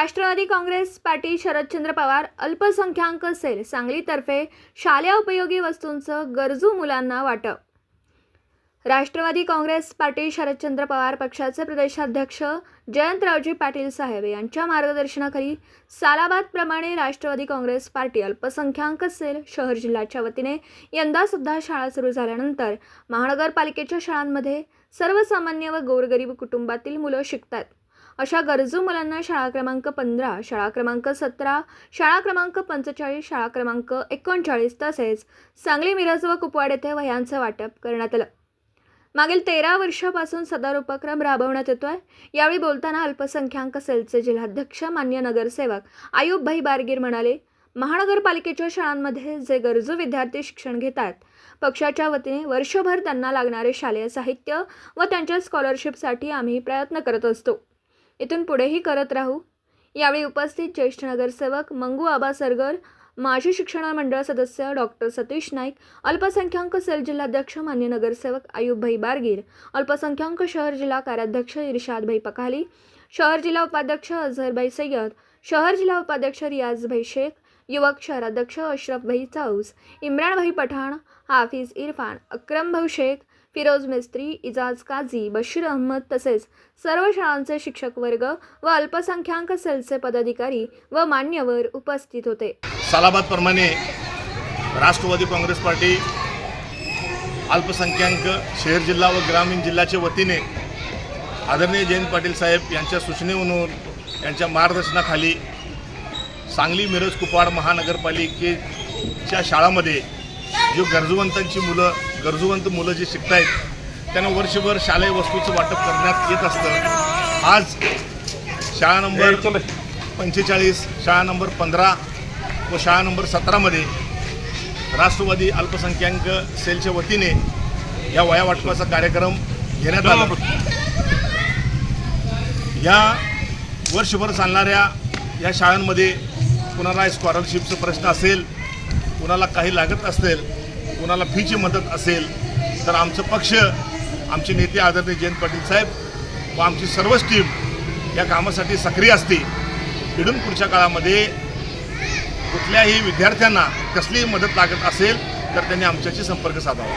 Rashtrawadi Congress party Sharadchandra Pawar अल्पसंख्याक cell सांगलीतर्फे शालेय उपयोगी वस्तूंचं गरजू मुलांना वाटप. राष्ट्रवादी काँग्रेस पार्टी शरदचंद्र पवार पक्षाचे प्रदेशाध्यक्ष जयंतरावजी पाटील साहेब यांच्या मार्गदर्शनाखाली सालाबादप्रमाणे राष्ट्रवादी काँग्रेस पार्टी अल्पसंख्याक सेल शहर जिल्ह्याच्या वतीने यंदासुद्धा शाळा सुरू झाल्यानंतर महानगरपालिकेच्या शाळांमध्ये सर्वसामान्य व गोरगरीब कुटुंबातील मुलं शिकतात. अशा गरजू मुलांना शाळा क्रमांक पंधरा शाळा क्रमांक सतरा शाळा क्रमांक पंचेचाळीस शाळा क्रमांक एकोणचाळीस तसेच सांगली मिरज व कुपवाड येथे वह्यांचं वाटप करण्यात आलं. मागील तेरा वर्षापासून सदर उपक्रम राबवण्यात येतो आहे यावेळी बोलताना अल्पसंख्याक सेलचे जिल्हाध्यक्ष मान्य नगरसेवक आयुबभाई बारगीर म्हणाले महानगरपालिकेच्या शाळांमध्ये जे गरजू विद्यार्थी शिक्षण घेतात पक्षाच्या वतीने वर्षभर त्यांना लागणारे शालेय साहित्य व त्यांच्या स्कॉलरशिपसाठी आम्ही प्रयत्न करत असतो. इथून पुढेही करत राहू. यावेळी उपस्थित ज्येष्ठ नगरसेवक मंगू आबा सरगर माजी शिक्षण मंडळ सदस्य डॉक्टर सतीश नाईक अल्पसंख्याक सेल जिल्हाध्यक्ष मान्य नगरसेवक आयुबभाई बारगीर अल्पसंख्याक शहर जिल्हा कार्याध्यक्ष इर्शादभाई पखाली शहर जिल्हा उपाध्यक्ष अझहरभाई सय्यद शहर जिल्हा उपाध्यक्ष रियाजभाई शेख युवक शहराध्यक्ष चौस चाऊस इम्रानभाई पठाण हाफिज इरफान अक्रमभाऊ शेख फिरोज मिस्त्री इजाज काझी बशीर अहमद तसेच सर्व शाळांचे शिक्षक वर्ग व अल्पसंख्याक सेलचे पदाधिकारी व मान्यवर उपस्थित होते. सालाबादप्रमाणे राष्ट्रवादी काँग्रेस पार्टी अल्पसंख्याक शहर जिल्हा व ग्रामीण जिल्ह्याच्या वतीने आदरणीय जयंत पाटील साहेब यांच्या सूचनेवरून यांच्या मार्गदर्शनाखाली सांगली मिरज कुपवाड महानगरपालिकेच्या शाळामध्ये जो गरजूवंतांची मुलं गरजूवंत मुलं जे शिकत आहेत त्यांना वर्षभर शालेय वस्तूचं वाटप करण्यात येत असतं. आज शाळा नंबर पंचेचाळीस शाळा नंबर पंधरा व शाळा नंबर सतरामध्ये राष्ट्रवादी अल्पसंख्याक सेलच्या वतीने या वया वाटपाचा कार्यक्रम घेण्यात आला. या वर्षभर चालणाऱ्या या शाळांमध्ये कुणाला स्कॉलरशिपचा प्रश्न असेल कुणाला काही लागत असेल कुणाला फीची मदत असेल तर आमचं पक्ष आमचे नेते आदरणीय जयंत पाटील साहेब व आमची सर्वच टीम या कामासाठी सक्रिय असते. इडून पुढच्या काळामध्ये कुठल्याही विद्यार्थ्यांना कसलीही मदत लागत असेल तर त्यांनी आमच्याशी संपर्क साधावा.